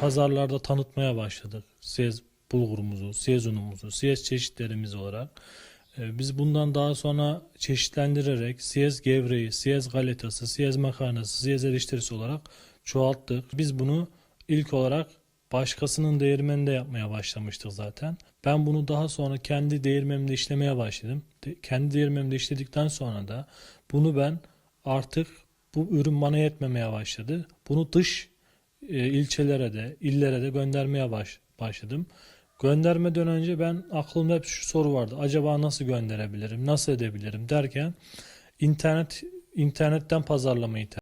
pazarlarda tanıtmaya başladık. Siyez bulgurumuzu, siyez unumuzu, siyez çeşitlerimiz olarak. E, Biz bundan daha sonra çeşitlendirerek siyez gevreği, siyez galetası, siyez makarnası, siyez eriştirisi olarak çoğalttık. Biz bunu ilk olarak başkasının değirmeninde yapmaya başlamıştık zaten. Ben bunu daha sonra kendi değirmenimde işlemeye başladım. De- kendi değirmenimde işledikten sonra da bunu ben artık bu ürün bana yetmemeye başladı. Bunu dış ilçelere de, illere de göndermeye baş, başladım. Göndermeden önce ben aklımda hep şu soru vardı. Acaba nasıl gönderebilirim, nasıl edebilirim derken internet internetten pazarlamayı